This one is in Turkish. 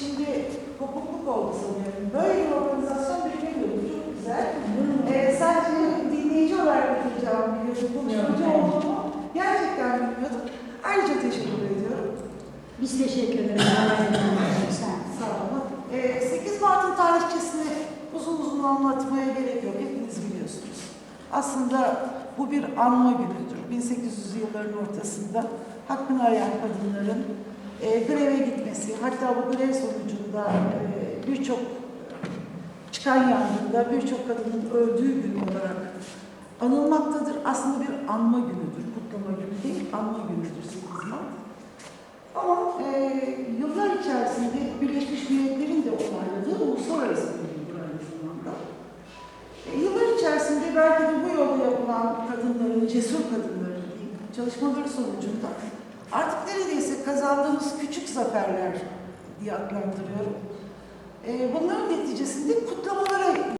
şimdi kopukluk oldu sanıyorum. Böyle bir organizasyon beklemiyordum. Çok güzel. Ee, sadece dinleyici olarak katılacağımı biliyordum. Konuşmacı olduğumu gerçekten bilmiyordum. Ayrıca teşekkür ediyorum. Biz teşekkür ederiz. Sağ olun. Ee, 8 Mart'ın tarihçesini uzun uzun anlatmaya gerek yok. Hepiniz biliyorsunuz. Aslında bu bir anma günüdür. 1800 yılların ortasında hakkını arayan kadınların e, greve gitmesi, hatta bu grev sonucunda e, birçok çıkan yangında birçok kadının öldüğü gün olarak anılmaktadır. Aslında bir anma günüdür. Kutlama günü değil, anma günüdür 8 Mart. Ama e, yıllar içerisinde Birleşmiş Milletler'in de onayladığı uluslararası bir aynı zamanda. E, yıllar içerisinde belki de bu yolda yapılan kadınların, cesur kadınların çalışmaları sonucunda kazandığımız küçük zaferler diye adlandırıyorum. E, bunların neticesinde